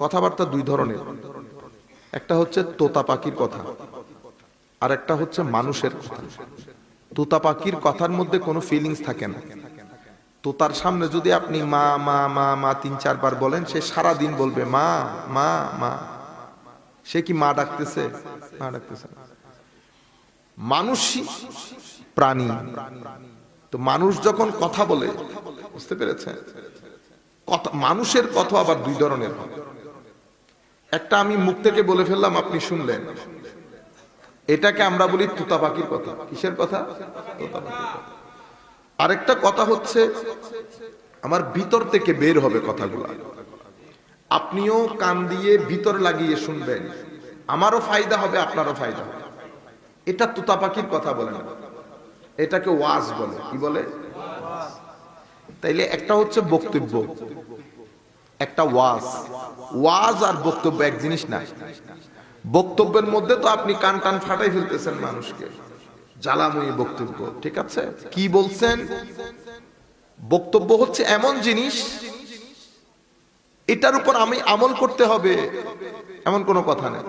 কথাবার্তা দুই ধরনের। একটা হচ্ছে তোতা পাখির কথা, আর একটা হচ্ছে মানুষের কথা। তোতা পাখির কথার মধ্যে কোনো ফিলিংস থাকে না। তোতার সামনে যদি আপনি মা মা মা মা তিন, চারবার বলেন, সে সারা দিন বলবে, মা মা মা। সে কি মা ডাকতেছে? মা ডাকতেছে না। মানুষই প্রাণী। তো মানুষ যখন কথা বলে, বুঝতে পেরেছেন? কথা, মানুষের কথা আবার দুই ধরনের হয়। একটা আমি মুখ থেকে বলে ফেললাম, আপনি শুনলেন। এটাকে আমরা বলি তুতা পাখির কথা। কিসের কথা? কথা। আরেকটা কথা হচ্ছে, আমার ভিতর থেকে বের হবে কথাগুলো। আপনিও কান দিয়ে ভিতর লাগিয়ে শুনবেন। আমারও ফায়দা হবে, আপনারও ফায়দা হবে। এটা তুতা পাখির কথা বলে না। এটাকে ওয়াজ বলে। কি বলে? তাইলে একটা হচ্ছে বক্তব্য। একটা ওয়াজ। ওয়াজ আর বক্তব্য এক জিনিস না। বক্তব্যের মধ্যে তো আপনি কান টান ফাটাই ফেলতেছেন মানুষকে। জ্বালাময়ী বক্তব্য, ঠিক আছে? কি বলছেন? বক্তব্য হচ্ছে এমন জিনিস, এটার উপর আমি আমল করতে হবে, এমন কোনো কথা নেই।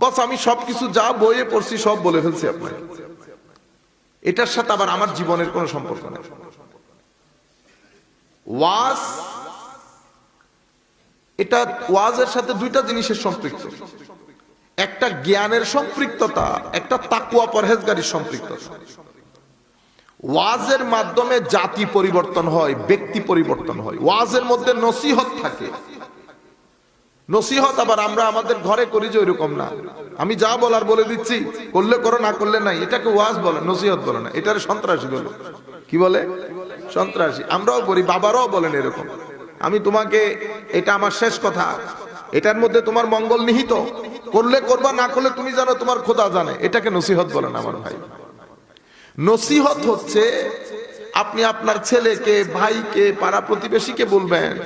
বস, আমি সবকিছু যা বইয়ে পড়ছি সব বলে ফেলছি আপনাকে। এটার সাথে আবার আমার জীবনের কোনো সম্পর্ক নেই। ওয়াজ এটা ওয়াজের সাথে দুইটা জিনিসের সম্পৃক্ত। একটা জ্ঞানের সম্পৃক্ততা, একটা তাকুয়া পরহেজগারির সম্পৃক্ততা। ওয়াজের মাধ্যমে জাতি পরিবর্তন হয়, ব্যক্তি পরিবর্তন হয়। ওয়াজের মধ্যে নসিহত থাকে। নসিহত আবার আমরা আমাদের ঘরে করি যে ওইরকম না। আমি যা বলার বলে দিচ্ছি, করলে করো, না করলে নাই। এটাকে ওয়াজ বলে, নসিহত বলে না। এটার সন্ত্রাসী বলে। কি বলে? সন্ত্রাসী। আমরাও করি, বাবারাও বলেন এরকম। আমি তোমাকে, এটা আমার শেষ কথা। এটার মধ্যে তোমার মঙ্গল নিহিত। করলে করবা, না করলে তুমি জানো তোমার খোদা জানে। এটাকে নসিহত বলেন আমার ভাই। নসিহত হচ্ছে, আপনি আপনার ছেলেকে, ভাইকে, পাড়া প্রতিবেশীকে বলবেন,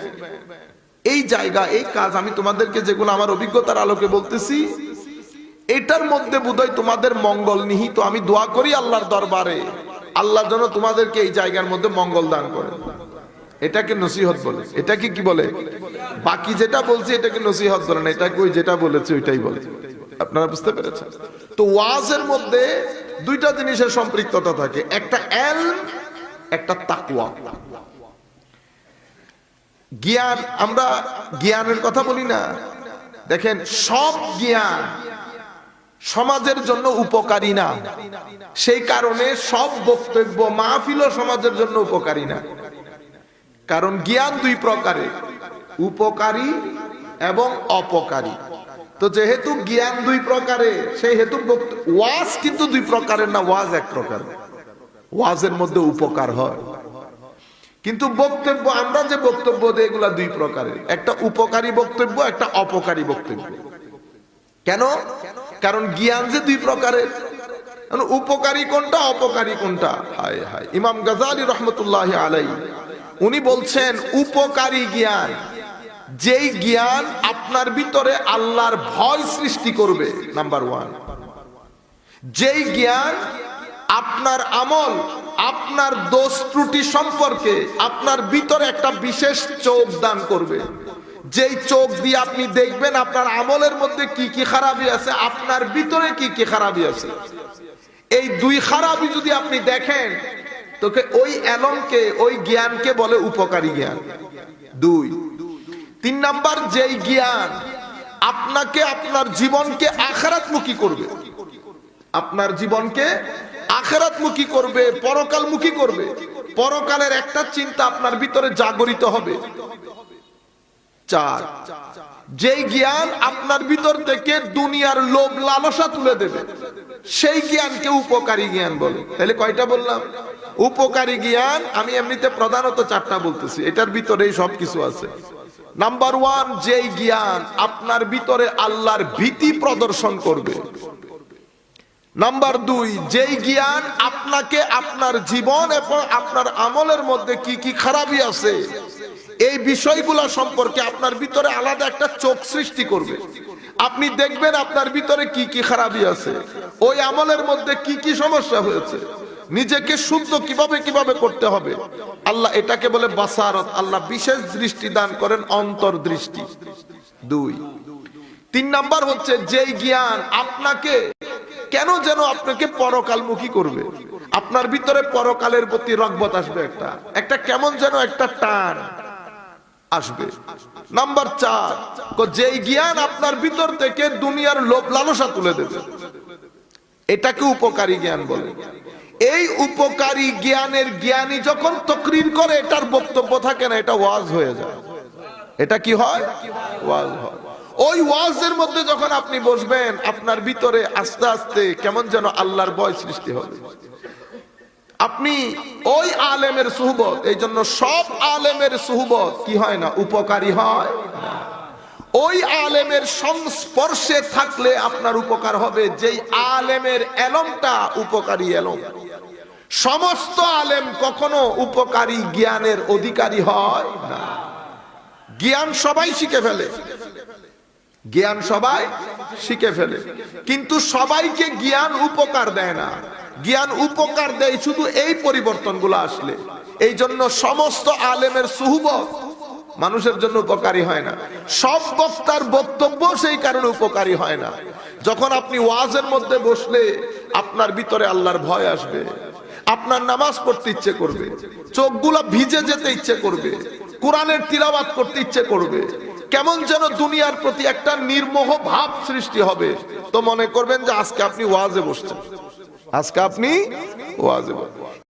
এই জায়গা, এই কাজ আমি তোমাদেরকে যেগুলো আমার অভিজ্ঞতার আলোকে বলতেছি, এটার মধ্যে বোধহয় তোমাদের মঙ্গল নিহিত। আমি দোয়া করি আল্লাহর দরবারে। আল্লাহ যেন তোমাদেরকে এই জায়গার মধ্যে মঙ্গল দান করে এটাকে নসিহত বলে। এটাকে কি বলে? বাকি যেটা বলছি এটাকে নসিহত বলে না, এটাকে ওই যেটা বলেছে ওইটাই বলে। আপনারা বুঝতে পেরেছেন? তো ওয়াজের মধ্যে দুইটা জিনিসের সম্পৃক্ততা থাকে, একটা এল একটা তাকুয়া জ্ঞান, আমরা জ্ঞানের কথা বলি না। দেখেন, সব জ্ঞান সমাজের জন্য উপকারী না। সেই কারণে সব বক্তব্য মাহফিল সমাজের জন্য উপকারী না। কারণ জ্ঞান দুই প্রকারে, উপকারী এবং অপকারী। তো যেহেতু জ্ঞান দুই প্রকারে, সেই হেতু ওয়াজ কিন্তু দুই প্রকারের না, ওয়াজ এক প্রকার। ওয়াজের মধ্যে উপকার হয়। কিন্তু বক্তব্য, আমরা যে বক্তব্য দিই, এগুলা দুই প্রকারের। একটা উপকারী বক্তব্য, একটা অপকারী বক্তব্য। কেন? কারণ জ্ঞান যে দুই প্রকারের। উপকারী কোনটা, অপকারী কোনটা? হায় হায়। ইমাম গাজালি রহমতুল্লাহ আলাই উনি বলছেন, উপকারী জ্ঞান। যেই জ্ঞান আপনার ভিতরে আল্লাহর ভয় সৃষ্টি করবে নাম্বার ওয়ান যেই জ্ঞান আপনার আমল, আপনার দোষ ত্রুটি সম্পর্কে আপনার ভিতরে একটা বিশেষ চোখ দান করবে। যেই চোখ দিয়ে আপনি দেখবেন আপনার আমলের মধ্যে কি কি খারাপি আছে, আপনার ভিতরে কি কি খারাপি আছে। এই দুই খারাপি যদি আপনি দেখেন তোকে ওই এলমকে ওই জ্ঞানকে বলে উপকারী জ্ঞান। দুই, তিন নাম্বার যেই জ্ঞান আপনাকে আপনার জীবনকে আখারাতমুখী করবে। আপনার জীবনকে আখেরাতমুখী করবে, পরকালমুখী করবে। পরকালের একটা চিন্তা আপনার ভিতরে জাগরিত হবে। চার, যেই জ্ঞান আপনার ভিতর থেকে দুনিয়ার লোভ লালসা তুলে দেবে, সেই জ্ঞানকে উপকারী জ্ঞান বলে। তাহলে কয়টা বললাম? উপকারী জ্ঞান, আমি এমনিতে প্রধানত চারটা বলতেছি। এটার ভিতরেই সবকিছু আছে। নাম্বার ওয়ান যেই জ্ঞান আপনার ভিতরে আল্লাহর ভীতি প্রদর্শন করবে। নাম্বার দুই, যেই জ্ঞান আপনাকে আপনার জীবন এবং আপনার আমলের মধ্যে কি কি খারাপি আছে, এই বিষয়গুলো সম্পর্কে আপনার ভিতরে আলাদা একটা চোখ সৃষ্টি করবে। আপনি দেখবেন আপনার ভিতরে কি কি খারাপি আছে, ওই আমলের মধ্যে কি কি সমস্যা হয়েছে নিজেকে শুদ্ধ কীভাবে কীভাবে করতে হবে? আল্লাহ এটাকে বলে বাসারত। আল্লাহ বিশেষ দৃষ্টি দান করেন অন্তর্দৃষ্টি দুই। তিন নাম্বার হচ্ছে যেই জ্ঞান আপনাকে কেন যেন আপনাকে পরকালমুখী করবে? আপনার ভিতরে পরকালের প্রতি রগবত আসবে একটা। একটা কেমন যেন একটা টান আসবে। নাম্বার চার যেই জ্ঞান আপনার ভিতর থেকে দুনিয়ার লোভ লালসা তুলে দেবে। এটাকে উপকারী জ্ঞান বলে। এই উপকারী জ্ঞানের জ্ঞানী যখন তকরির করে এটার বক্তব্য থাকে না, এটা ওয়াজ হয়ে যায়। এটা কি হয়? ওয়াজ হয়। ওই ওয়াজের মধ্যে যখন আপনি বসবেন, আপনার ভিতরে আস্তে আস্তে কেমন যেন আল্লাহর ভয় সৃষ্টি হবে। আপনি ওই আলেমের সুহবত এই জন্য সব আলেমের সুহবত কি হয় না? উপকারী হয় না। ওই আলেমের সংস্পর্শে থাকলে আপনার উপকার হবে। যেই আলেমের এলমটা উপকারী এলম। সমস্ত আলেম কখনো উপকারী জ্ঞানের অধিকারী হয় না। জ্ঞান সবাই শিখে ফেলে। জ্ঞান সবাই শিখে ফেলে। কিন্তু সবাইকে জ্ঞান উপকার দেয় না। জ্ঞান উপকার দেয় শুধু এই পরিবর্তনগুলো আসলে। এই জন্য সমস্ত আলেমের সুহবত মানুষের জন্য উপকারী হয় না। সব বক্তার বক্তব্য সেই কারণে উপকারী হয় না। যখন আপনি ওয়াজের মধ্যে বসলে আপনার ভিতরে আল্লাহর ভয় আসবে। আপনার নামাজ পড়তে ইচ্ছে করবে। চোখগুলা ভিজে যেতে ইচ্ছে করবে। কোরআনের তিলাবাত করতে ইচ্ছে করবে। কেমন যেন দুনিয়ার প্রতি একটা নির্মোহ ভাব সৃষ্টি হবে। তো মনে করবেন যে আজকে আপনি ওয়াজে বসছেন। আজকে আপনি ওয়াজে বসছেন।